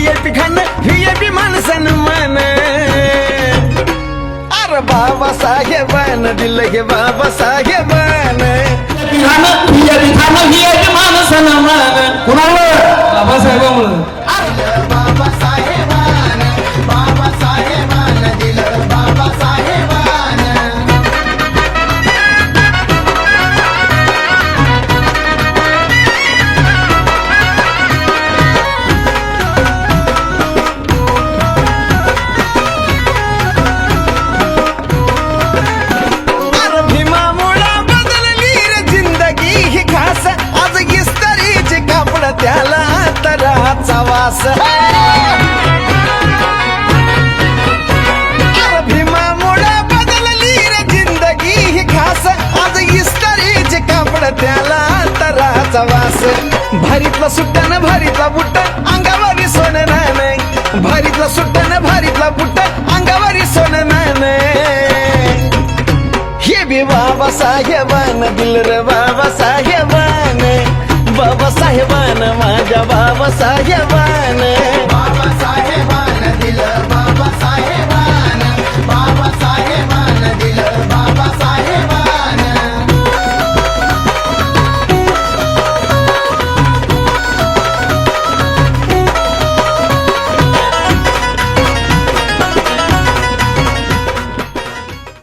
VIP Khan VIP मान सन्मान. अरे बाबा साहेबान दिल घे बाबा साहेबान. खान व्हीआयपी खान व्हीआयपी मान सन्मान. कुणाला? बाबासाहेबामुळे. तराचा वास बदलली रे जिंदगी ही खास. आज इस्त्रीचे कापड त्याला तराचा वास. भारीतला सुट्टान भारीतला बुट्ट अंगावरी सोनं नाही भारीतला सुट्टान भारीतला बुट्ट अंगावरी सोनं नाही हे बी बाबासाहेबान दिल रे बाबासाहेबान साहेबान माझ्या बाबा साहेबान.